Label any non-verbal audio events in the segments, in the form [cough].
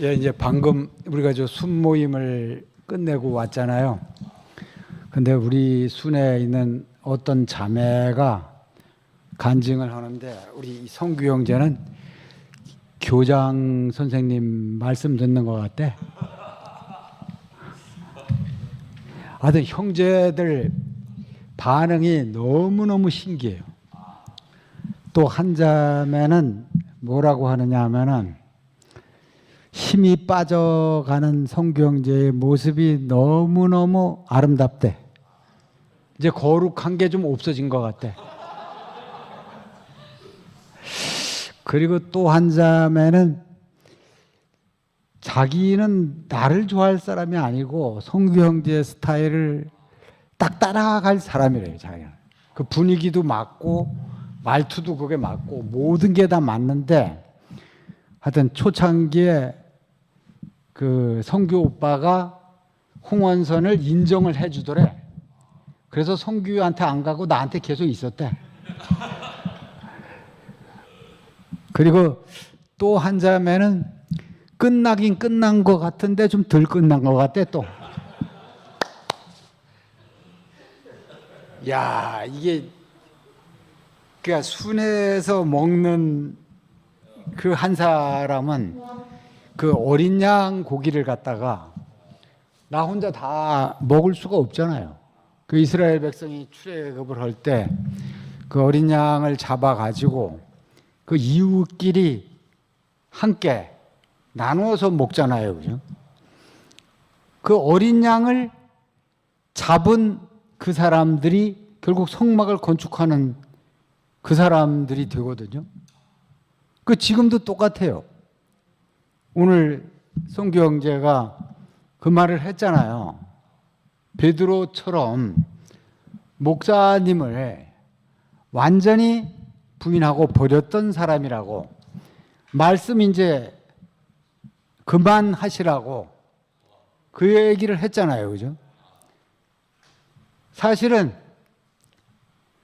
예, 이제 방금 우리가 저 순모임을 끝내고 왔잖아요. 근데 우리 순에 있는 어떤 자매가 간증을 하는데 우리 성규 형제는 교장 선생님 말씀 듣는 것 같대. 하여튼 형제들 반응이 너무너무 신기해요. 또 한 자매는 뭐라고 하느냐 하면은 힘이 빠져가는 성규 형제의 모습이 너무너무 아름답대. 이제 거룩한 게 좀 없어진 것 같대. 그리고 또 한 자매는 자기는 나를 좋아할 사람이 아니고 성규 형제의 스타일을 딱 따라갈 사람이래요, 자기는. 그 분위기도 맞고 말투도 그게 맞고 모든 게 다 맞는데 하여튼 초창기에 그 성규 오빠가 홍원선을 인정을 해주더래. 그래서 성규한테 안 가고 나한테 계속 있었대. 그리고 또 한 자매는 끝나긴 끝난 것 같은데 좀 덜 끝난 것 같대 또. 야 이게 그러니까 순에서 먹는 그 한 사람은 그 어린 양 고기를 갖다가 나 혼자 다 먹을 수가 없잖아요. 그 이스라엘 백성이 출애굽을 할 때 그 어린 양을 잡아 가지고 그 이웃끼리 함께 나누어서 먹잖아요. 그죠? 그 어린 양을 잡은 그 사람들이 결국 성막을 건축하는 그 사람들이 되거든요. 그 지금도 똑같아요. 오늘 형제가 그 말을 했잖아요. 베드로처럼 목사님을 완전히 부인하고 버렸던 사람이라고 말씀 이제 그만하시라고 그 얘기를 했잖아요. 그죠? 사실은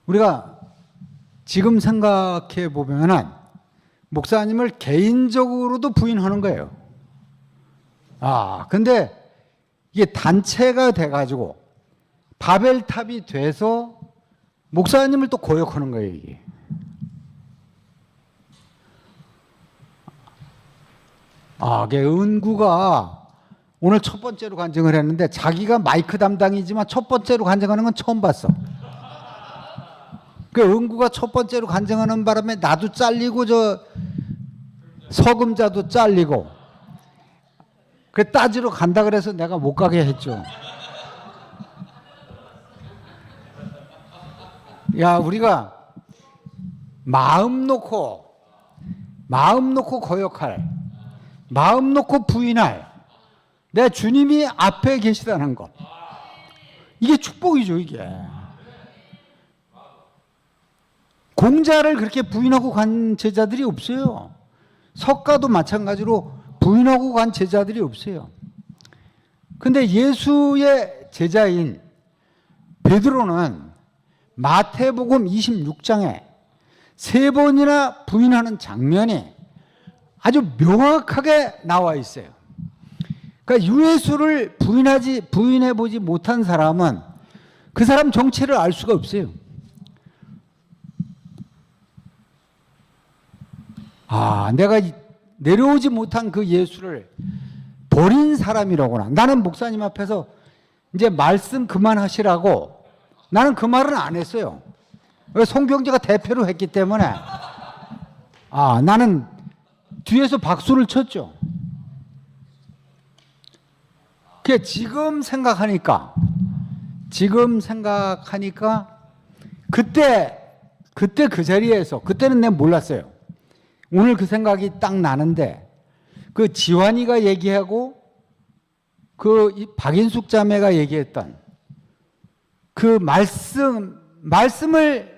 우리가 지금 생각해 보면은 목사님을 개인적으로도 부인하는 거예요. 아, 근데 이게 단체가 돼가지고 바벨탑이 돼서 목사님을 또 고역하는 거예요, 이게. 아, 그 은구가 오늘 첫 번째로 간증을 했는데 자기가 마이크 담당이지만 첫 번째로 간증하는 건 처음 봤어. 그 은구가 첫 번째로 간증하는 바람에 나도 잘리고 저 서금자도 잘리고 그 따지러 간다 그래서 내가 못 가게 했죠. 야 우리가 마음 놓고 마음 놓고 거역할 마음 놓고 부인할 내 주님이 앞에 계시다는 것 이게 축복이죠 이게. 공자를 그렇게 부인하고 간 제자들이 없어요. 석가도 마찬가지로 부인하고 간 제자들이 없어요. 근데 예수의 제자인 베드로는 마태복음 26장에 세 번이나 부인하는 장면이 아주 명확하게 나와 있어요. 그러니까 유예수를 부인하지 부인해 보지 못한 사람은 그 사람 정체를 알 수가 없어요. 아, 내가 내려오지 못한 그 예수를 버린 사람이라구나. 나는 목사님 앞에서 이제 말씀 그만하시라고 나는 그 말은 안 했어요. 왜 송경재가 대표로 했기 때문에 아, 나는 뒤에서 박수를 쳤죠. 그 지금 생각하니까 지금 생각하니까 그때 그때 그 자리에서 그때는 내가 몰랐어요. 오늘 그 생각이 딱 나는데 그 지환이가 얘기하고 그 박인숙 자매가 얘기했던 그 말씀 말씀을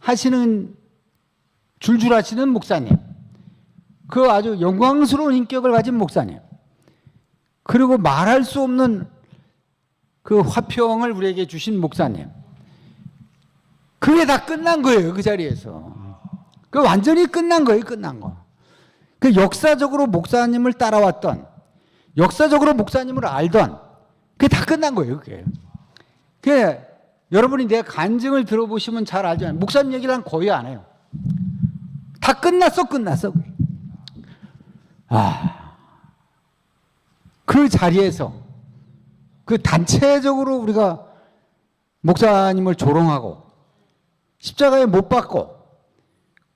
하시는 줄줄 하시는 목사님. 그 아주 영광스러운 인격을 가진 목사님. 그리고 말할 수 없는 그 화평을 우리에게 주신 목사님. 그게 다 끝난 거예요 그 자리에서 그 완전히 끝난 거예요, 끝난 거. 그 역사적으로 목사님을 따라왔던 역사적으로 목사님을 알던 그게 다 끝난 거예요. 그게. 그 여러분이 내 간증을 들어보시면 잘 알잖아요. 목사님 얘기를 한 거의 안 해요. 다 끝났어, 끝났어. 아, 그 자리에서 그 단체적으로 우리가 목사님을 조롱하고 십자가에 못 박고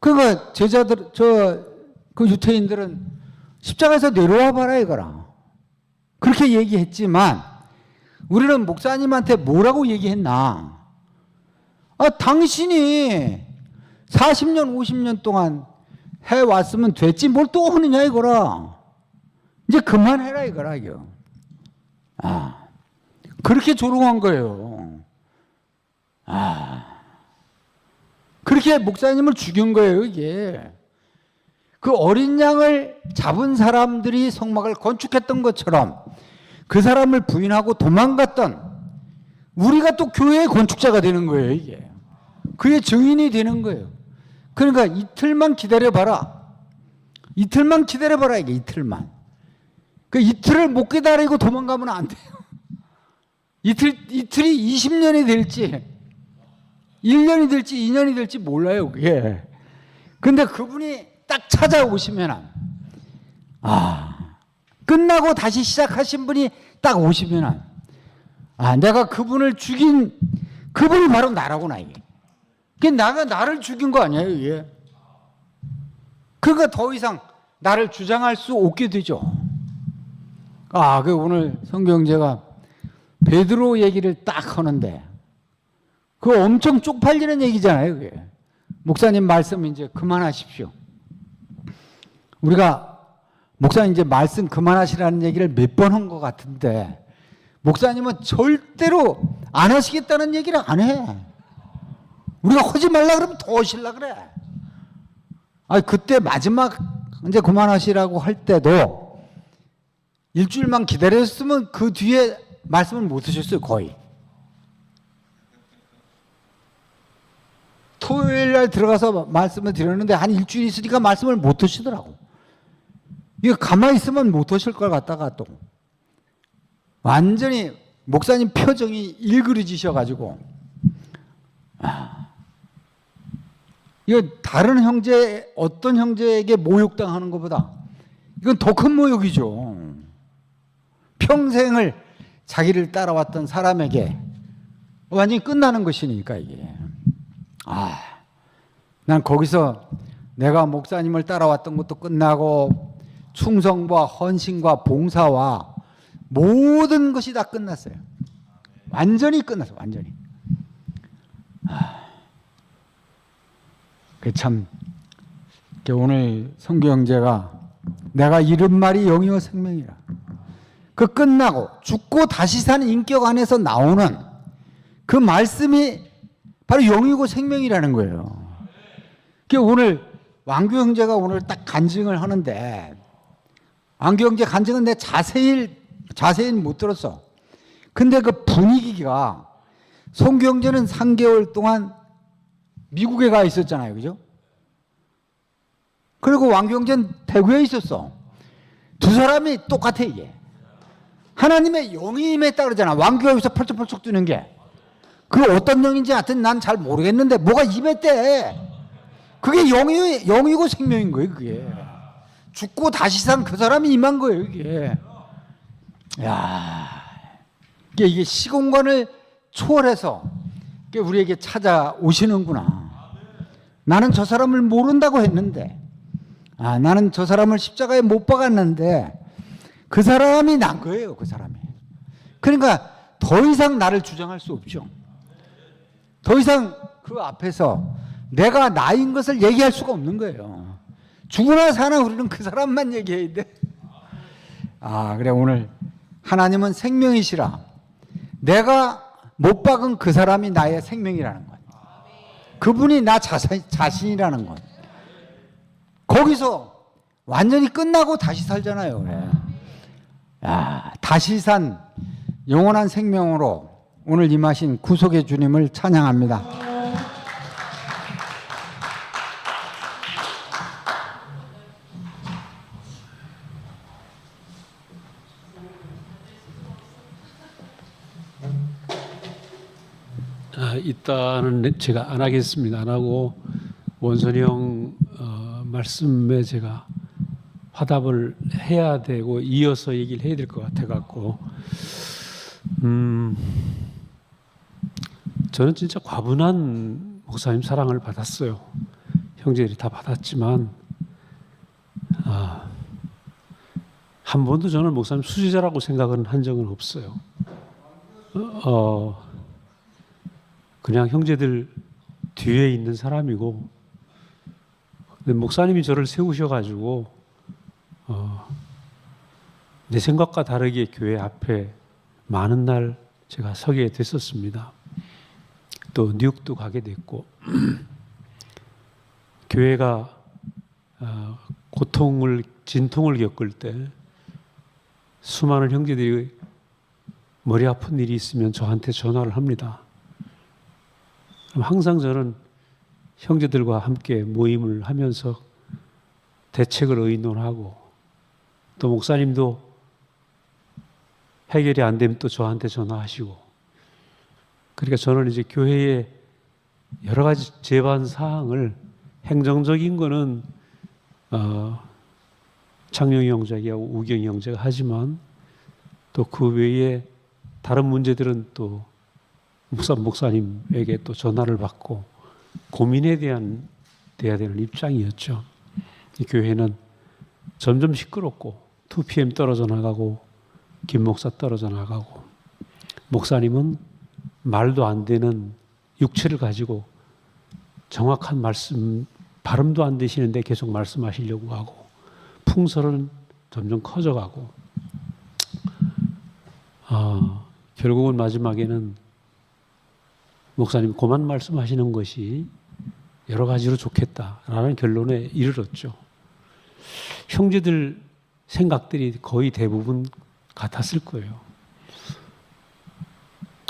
그거 제자들 저 그 유태인들은 십자가에서 내려와 봐라 이거라. 그렇게 얘기했지만 우리는 목사님한테 뭐라고 얘기했나? 아 당신이 40년 50년 동안 해 왔으면 됐지 뭘 또 하느냐 이거라. 이제 그만해라 이거라 이거. 아 그렇게 조롱한 거예요. 아 그렇게 목사님을 죽인 거예요 이게. 그 어린 양을 잡은 사람들이 성막을 건축했던 것처럼 그 사람을 부인하고 도망갔던 우리가 또 교회의 건축자가 되는 거예요 이게. 그의 증인이 되는 거예요. 그러니까 이틀만 기다려봐라. 이틀만 기다려봐라 이게 이틀만. 그 이틀을 못 기다리고 도망가면 안 돼요. [laughs] 이틀, 이틀이 20년이 될지 1년이 될지 2년이 될지 몰라요 그게. 근데 그분이 딱 찾아오시면 아 끝나고 다시 시작하신 분이 딱 오시면 아 내가 그분을 죽인 그분이 바로 나라구나 이게. 그 나가 나를 죽인 거 아니에요 이게? 그가 더 이상 나를 주장할 수 없게 되죠. 아 그 오늘 성경제가 베드로 얘기를 딱 하는데 그 엄청 쪽팔리는 얘기잖아요 그게 목사님 말씀 이제 그만하십시오 우리가 목사님 이제 말씀 그만하시라는 얘기를 몇 번 한 것 같은데 목사님은 절대로 안 하시겠다는 얘기를 안 해. 우리가 하지 말라 그러면 더 하실라 그래. 아 그때 마지막 이제 그만하시라고 할 때도 일주일만 기다렸으면 그 뒤에 말씀을 못 하셨어요 거의. 토요일 날 들어가서 말씀을 드렸는데 한 일주일 있으니까 말씀을 못 하시더라고. 이거 가만히 있으면 못 하실 걸 갖다가 또 완전히 목사님 표정이 일그러지셔가지고 아, 이거 다른 형제 어떤 형제에게 모욕당하는 것보다 이건 더 큰 모욕이죠. 평생을 자기를 따라왔던 사람에게 완전히 끝나는 것이니까 이게 아, 난 거기서 내가 목사님을 따라왔던 것도 끝나고 충성과 헌신과 봉사와 모든 것이 다 끝났어요. 완전히 끝났어, 완전히. 그참 오늘 성경제가 내가 이른 말이 영이요 생명이라. 그 끝나고 죽고 다시 사는 인격 안에서 나오는 그 말씀이 바로 영이고 생명이라는 거예요. 그 오늘 왕규 형제가 오늘 딱 간증을 하는데 왕규 형제 간증은 내 자세히 자세히 못 들었어. 근데 그 분위기가 송규 형제는 3개월 동안 미국에 가 있었잖아요. 그죠? 그리고 왕규 형제는 대구에 있었어. 두 사람이 똑같아 이게. 하나님의 영이 임했다 그러잖아. 왕규가 여기서 펄쩍펄쩍 뛰는 게. 그 어떤 영인지 하여튼 난 잘 모르겠는데 뭐가 임했대. 그게 영이, 영이고 생명인 거예요, 그게. 죽고 다시 산 그 사람이 임한 거예요, 이게. 야 이게, 이게 시공간을 초월해서 우리에게 찾아오시는구나. 나는 저 사람을 모른다고 했는데, 아, 나는 저 사람을 십자가에 못 박았는데, 그 사람이 난 거예요, 그 사람이. 그러니까 더 이상 나를 주장할 수 없죠. 더 이상 그 앞에서 내가 나인 것을 얘기할 수가 없는 거예요. 죽으나 사나 우리는 그 사람만 얘기해야 돼. 아, 그래, 오늘 하나님은 생명이시라. 내가 못 박은 그 사람이 나의 생명이라는 것. 그분이 나 자신, 자신이라는 것. 거기서 완전히 끝나고 다시 살잖아요. 야, 다시 산 영원한 생명으로 오늘 임하신 구속의 주님을 찬양합니다. 일단은 제가 안 하겠습니다. 안 하고 원선이 형 어, 말씀에 제가 화답을 해야 되고 이어서 얘기를 해야 될 것 같아 갖고 음. 저는 진짜 과분한 목사님 사랑을 받았어요. 형제들이 다 받았지만 아, 한 번도 저는 목사님 수지자라고 생각은 한 적은 없어요. 어, 그냥 형제들 뒤에 있는 사람이고, 목사님이 저를 세우셔가지고, 어, 내 생각과 다르게 교회 앞에 많은 날 제가 서게 됐었습니다. 또 뉴욕도 가게 됐고, [clears throat] 교회가 어, 고통을 진통을 겪을 때 수많은 형제들이 머리 아픈 일이 있으면 저한테 전화를 합니다. 항상 저는 형제들과 함께 모임을 하면서 대책을 의논하고 또 목사님도 해결이 안 되면 또 저한테 전화하시고 그러니까 저는 이제 교회의 여러 가지 제반 사항을 행정적인 거는 어, 창룡이 형제하고 우경이 형제가 하지만 또 그 외에 다른 문제들은 또 목사 목사님에게 또 전화를 받고 고민에 대한 돼야 되는 입장이었죠. 이 교회는 점점 시끄럽고 2PM 떨어져 나가고 김 목사 떨어져 나가고 목사님은 말도 안 되는 육체를 가지고 정확한 말씀 발음도 안 되시는데 계속 말씀하시려고 하고 풍설은 점점 커져가고 아, 결국은 마지막에는 목사님 그만 말씀하시는 것이 여러 가지로 좋겠다라는 결론에 이르렀죠. 형제들 생각들이 거의 대부분 같았을 거예요.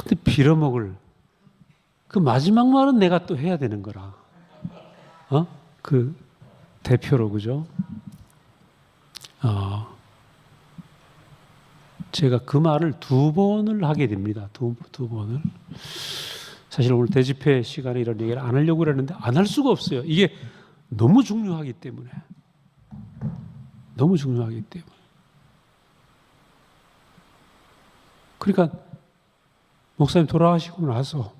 근데 빌어먹을 그 마지막 말은 내가 또 해야 되는 거라. 어? 그 대표로 그죠? 어, 제가 그 말을 두 번을 하게 됩니다. 두, 두 번을. 사실 오늘 대집회 시간에 이런 얘기를 안 하려고 그랬는데 안 할 수가 없어요. 이게 너무 중요하기 때문에. 너무 중요하기 때문에. 그러니까 목사님 돌아가시고 나서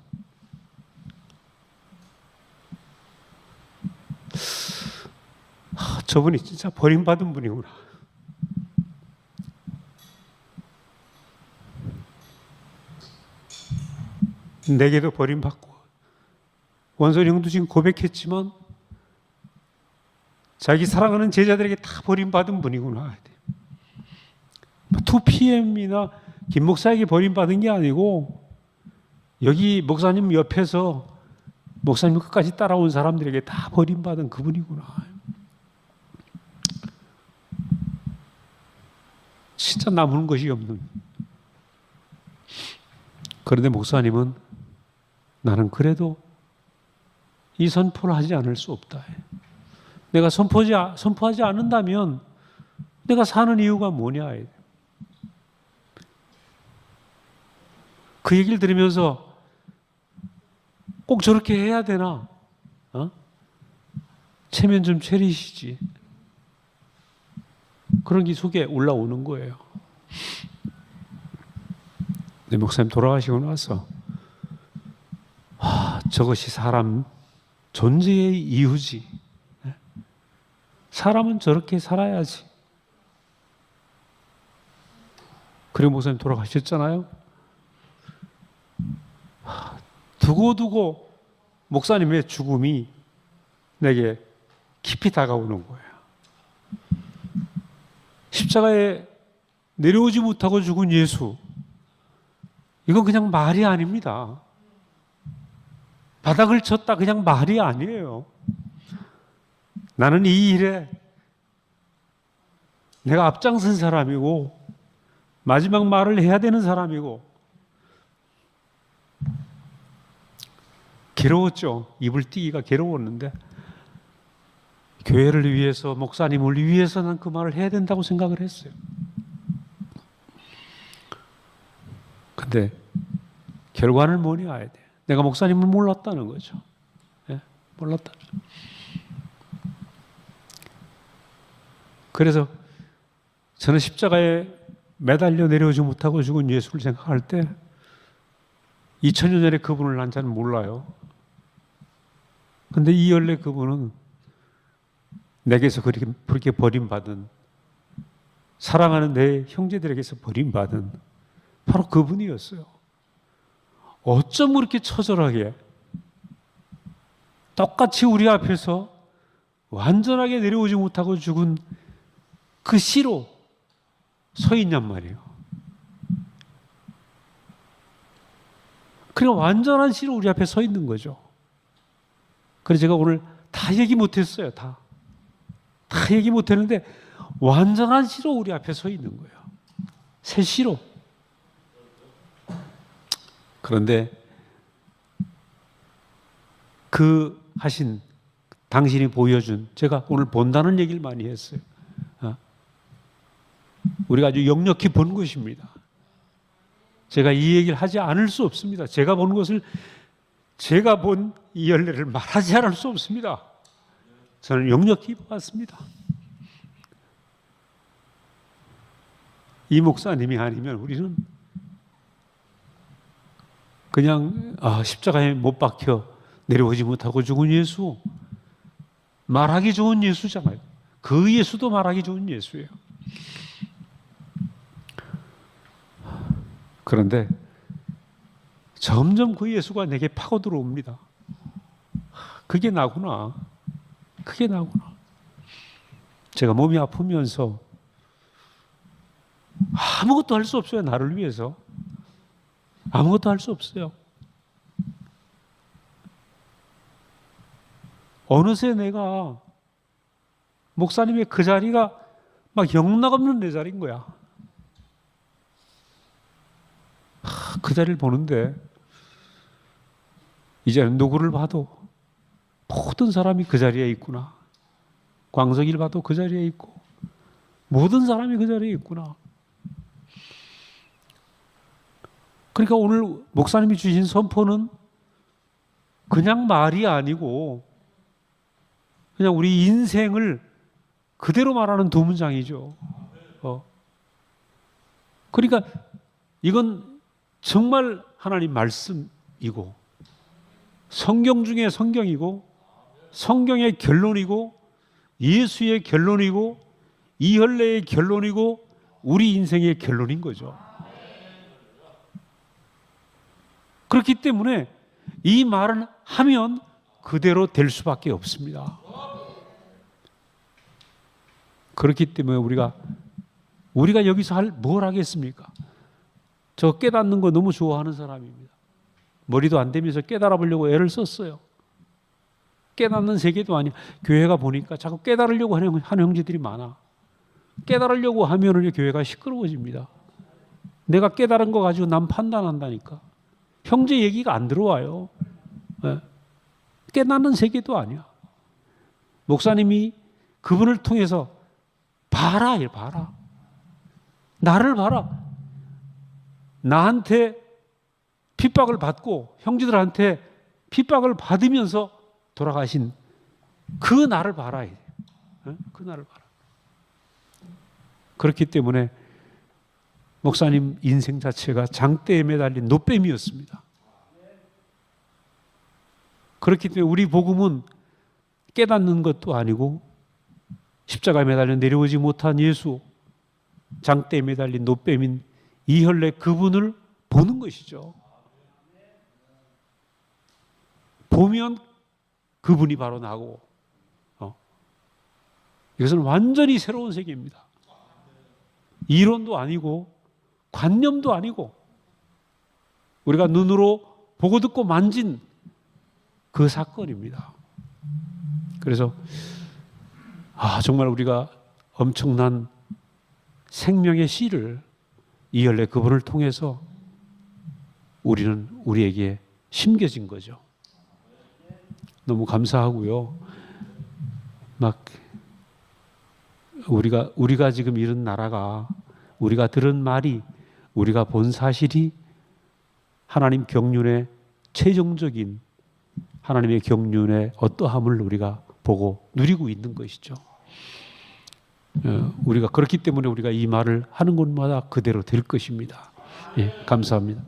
아, 저분이 진짜 버림받은 분이구나. 내게도 버림받고 원선이 형도 지금 고백했지만 자기 사랑하는 제자들에게 다 버림받은 분이구나. 2PM이나 김 목사에게 버림받은 게 아니고 여기 목사님 옆에서 목사님 끝까지 따라온 사람들에게 다 버림받은 그분이구나. 진짜 남은 것이 없는. 그런데 목사님은 나는 그래도 이 선포를 하지 않을 수 없다. 내가 선포하지, 선포하지 않는다면 내가 사는 이유가 뭐냐. 그 얘기를 들으면서 꼭 저렇게 해야 되나? 어? 체면 좀 차리시지. 그런 게 속에 올라오는 거예요. 내 목사님 돌아가시고 나서 아, 저것이 사람 존재의 이유지. 사람은 저렇게 살아야지. 그리고 목사님 돌아가셨잖아요. 두고두고 목사님의 죽음이 내게 깊이 다가오는 거예요. 십자가에 내려오지 못하고 죽은 예수. 이건 그냥 말이 아닙니다. 바닥을 쳤다 그냥 말이 아니에요. 나는 이 일에 내가 앞장선 사람이고 마지막 말을 해야 되는 사람이고 괴로웠죠. 입을 띄기가 괴로웠는데 교회를 위해서 목사님을 위해서 난 그 말을 해야 된다고 생각을 했어요. 근데 결과는 뭐냐 해야 돼. 내가 목사님을 몰랐다는 거죠. 예, 몰랐다. 그래서 저는 십자가에 매달려 내려오지 못하고 죽은 예수를 생각할 때 2000년 전에 그분을 난잘 몰라요. 근데 이 연례 그분은 내게서 그렇게, 그렇게 버림받은 사랑하는 내 형제들에게서 버림받은 바로 그분이었어요. 어쩜 그렇게 처절하게 똑같이 우리 앞에서 완전하게 내려오지 못하고 죽은 그 씨로 서 있냔 말이에요. 그냥 완전한 씨로 우리 앞에 서 있는 거죠. 그래서 제가 오늘 다 얘기 못했어요. 다. 다 얘기 못했는데 완전한 씨로 우리 앞에 서 있는 거예요. 새 씨로. 그런데 그 하신 당신이 보여준 제가 오늘 본다는 얘기를 많이 했어요. 어? 우리가 아주 역력히 본 것입니다. 제가 이 얘기를 하지 않을 수 없습니다. 제가 본 것을 제가 본 이 열례를 말하지 않을 수 없습니다. 저는 역력히 봤습니다. 이 목사님이 아니면 우리는 그냥 아, 십자가에 못 박혀 내려오지 못하고 죽은 예수 말하기 좋은 예수잖아요. 그 예수도 말하기 좋은 예수예요. 그런데 점점 그 예수가 내게 파고 들어옵니다. 그게 나구나. 그게 나구나. 제가 몸이 아프면서 아무것도 할 수 없어요. 나를 위해서. 아무것도 할 수 없어요. 어느새 내가 목사님의 그 자리가 막 영락없는 내 자리인 거야. 하, 그 자리를 보는데 이제는 누구를 봐도 모든 사람이 그 자리에 있구나. 광석이를 봐도 그 자리에 있고 모든 사람이 그 자리에 있구나. 그러니까 오늘 목사님이 주신 선포는 그냥 말이 아니고 그냥 우리 인생을 그대로 말하는 두 문장이죠. 어. 그러니까 이건 정말 하나님 말씀이고 성경 중에 성경이고 성경의 결론이고 예수의 결론이고 이혈례의 결론이고 우리 인생의 결론인 거죠. 그렇기 때문에 이 말은 하면 그대로 될 수밖에 없습니다. 그렇기 때문에 우리가 우리가 여기서 할 뭘 하겠습니까? 저 깨닫는 거 너무 좋아하는 사람입니다. 머리도 안 되면서 깨달아 보려고 애를 썼어요. 깨닫는 세계도 아니야. 교회가 보니까 자꾸 깨달으려고 하는, 하는 형제들이 많아. 깨달으려고 하면은 교회가 시끄러워집니다. 내가 깨달은 거 가지고 남 판단한다니까. 형제 얘기가 안 들어와요. 예. 깨닫는 세계도 아니야. 목사님이 그분을 통해서 봐라, 이 봐라. 나를 봐라. 나한테 핍박을 받고 형제들한테 핍박을 받으면서 돌아가신 그 나를 봐라. 예? 그 나를 봐라. 그렇기 때문에 목사님 인생 자체가 장대에 매달린 노뱀이었습니다. 그렇기 때문에 우리 복음은 깨닫는 것도 아니고 십자가에 매달려 내려오지 못한 예수, 장대에 매달린 노뱀인 이혈례 그분을 보는 것이죠. 보면 그분이 바로 나고, 어. 이것은 완전히 새로운 세계입니다. 이론도 아니고, 관념도 아니고, 우리가 눈으로 보고 듣고 만진 그 사건입니다. 그래서, 아, 정말 우리가 엄청난 생명의 씨를 이열레 그분을 통해서 우리는 우리에게 심겨진 거죠. 너무 감사하고요. 막 우리가 우리가 지금 이런 나라가 우리가 들은 말이 우리가 본 사실이 하나님 경륜에 최종적인 하나님의 경륜의 어떠함을 우리가 보고 누리고 있는 것이죠. 어, 우리가 그렇기 때문에 우리가 이 말을 하는 곳마다 그대로 될 것입니다. 예, 감사합니다.